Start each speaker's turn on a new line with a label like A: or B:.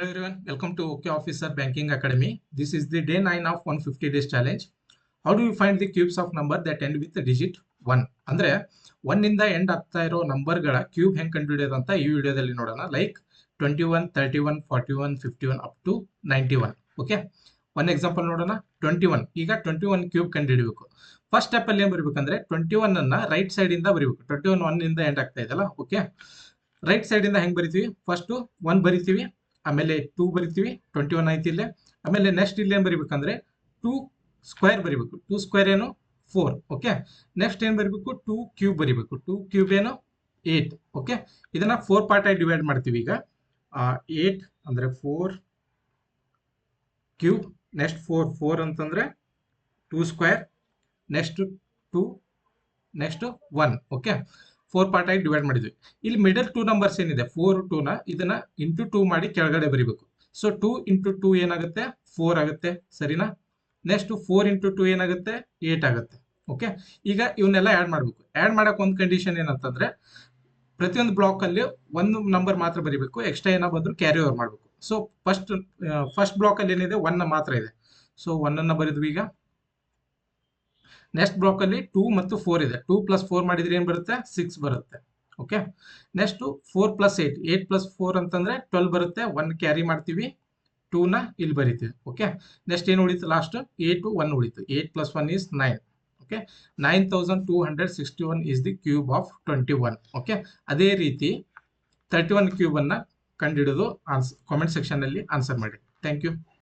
A: Hello everyone, welcome to OK Officer Banking Academy. This is the day 9 of 150 days challenge. How do you find the cubes of number that end with the digit 1? ಅಂದ್ರೆ one ಇಂದ end ಆಗ್ತಾ ಇರೋ ನಂಬರ್ಗಳ cube ಹೆಂಗೆ ಕಂಡುಹಿಡಿಯೋದು ಅಂತ ಈ ವಿಡಿಯೋದಲ್ಲಿ ನೋಡೋಣ. Like twenty one thirty one forty one fifty one up to ninety one okay one example ನೋಡೋಣ. ಟ್ವೆಂಟಿ ಒನ್ ಈಗ ಟ್ವೆಂಟಿ ಒನ್ ಕ್ಯೂಬ್ ಕಂಡುಹಿಡಬೇಕು ಫಸ್ಟ್ ಸ್ಟೆಪ್ ಏನು ಬರಬೇಕಂದ್ರೆ ಟ್ವೆಂಟಿ ಒನ್ ಅನ್ನ ರೈಟ್ ಸೈಡಿಂದ ಬರೀಬೇಕು. ಟ್ವೆಂಟಿ ಒನ್ ಒನ್ನಿಂದ ಎಂಡ್ ಆಗ್ತಾ ಇದೆಯಲ್ಲ? ಓಕೆ ರೈಟ್ ಸೈಡಿಂದ ಹೆಂಗೆ ಬರಿತೀವಿ? ಫಸ್ಟು ಒನ್ ಬರಿತೀವಿ. ಆಮೇಲೆ ಟೂ ಬರಿತೀವಿ ಟ್ವೆಂಟಿ ಒನ್ ಆಯ್ತು ಇಲ್ಲೇ. ಆಮೇಲೆ ನೆಕ್ಸ್ಟ್ ಇಲ್ಲಿ ಏನ್ ಬರಿಬೇಕಂದ್ರೆ ಟೂ ಸ್ಕ್ವೇರ್ ಬರಿಬೇಕು. ಟೂ ಸ್ಕ್ವೇರ್ ಏನು? ಫೋರ್ ಓಕೆ ನೆಕ್ಸ್ಟ್ ಏನು ಬರಿಬೇಕು? ಟೂ ಕ್ಯೂಬ್ ಬರಿಬೇಕು. ಟೂ ಕ್ಯೂಬ್ ಏನು? ಏಟ್ ಓಕೆ ಇದನ್ನ ಫೋರ್ ಪಾರ್ಟ್ ಆಗಿ ಡಿವೈಡ್ ಮಾಡ್ತೀವಿ ಈಗ. ಏಟ್ ಅಂದ್ರೆ four cube next four four ಅಂತಂದ್ರೆ two square next two next one okay four part ಆಗಿ ಡಿವೈಡ್ ಮಾಡಿದ್ವಿ. ಇಲ್ಲಿ ಮಿಡಲ್ ಟೂ ನಂಬರ್ಸ್ ಏನಿದೆ? ಫೋರ್ ಟೂನ ಇದನ್ನ ಇಂಟು ಟೂ ಮಾಡಿ ಕೆಳಗಡೆ ಬರಿಬೇಕು. ಸೊ ಟೂ ಇಂಟು ಟೂ ಏನಾಗುತ್ತೆ? ಫೋರ್ ಆಗುತ್ತೆ. ಸರಿನಾ? ನೆಕ್ಸ್ಟ್ ಫೋರ್ ಇಂಟು ಟೂ ಏನಾಗುತ್ತೆ? ಏಟ್ ಆಗುತ್ತೆ. ಓಕೆ ಈಗ ಇವನ್ನೆಲ್ಲ ಆ್ಯಡ್ ಮಾಡಬೇಕು. ಆ್ಯಡ್ ಮಾಡೋಕೆ ಒಂದು ಕಂಡೀಷನ್ ಏನಂತಂದ್ರೆ, ಪ್ರತಿಯೊಂದು ಬ್ಲಾಕ್ ಅಲ್ಲಿ ಒಂದು ನಂಬರ್ ಮಾತ್ರ ಬರಿಬೇಕು. ಎಕ್ಸ್ಟ್ರಾ ಏನೋ ಬಂದರೂ ಕ್ಯಾರಿ ಓವರ್ ಮಾಡಬೇಕು. ಸೊ ಫಸ್ಟ್ ಫಸ್ಟ್ ಬ್ಲಾಕ್ ಅಲ್ಲಿ ಏನಿದೆ? ಒನ್ ಮಾತ್ರ ಇದೆ. ಸೊ ಒನ್ನನ್ನು ಬರಿದ್ವಿ ಈಗ. ನೆಕ್ಸ್ಟ್ ಬ್ಲಾಕ್ ಅಲ್ಲಿ ಟೂ ಮತ್ತು ಫೋರ್ ಇದೆ. ಟೂ ಪ್ಲಸ್ ಫೋರ್ ಮಾಡಿದ್ರೆ ಏನು ಬರುತ್ತೆ? ಸಿಕ್ಸ್ ಬರುತ್ತೆ. Okay next four plus eight eight plus four ಅಂತಂದ್ರೆ ಟ್ವೆಲ್ ಬರುತ್ತೆ. ಒನ್ ಕ್ಯಾರಿ ಮಾಡ್ತೀವಿ. ಟೂ ನ ಇಲ್ಲಿ ಬರೀತೀವಿ. ಓಕೆ ನೆಕ್ಸ್ಟ್ ಏನು ಉಳಿತು? ಲಾಸ್ಟ್ ಏಟ್ ಒನ್ ಉಳಿತು. Eight plus one is nine okay nine thousand two hundred sixty one is the cube of twenty one okay ಅದೇ ರೀತಿ ತರ್ಟಿ ಒನ್ ಕ್ಯೂಬನ್ನು ಕಂಡುಹಿಡಿದು ಆನ್ಸ್ ಕಾಮೆಂಟ್ ಸೆಕ್ಷನ್ ಅಲ್ಲಿ ಆನ್ಸರ್ ಮಾಡಿ. Thank you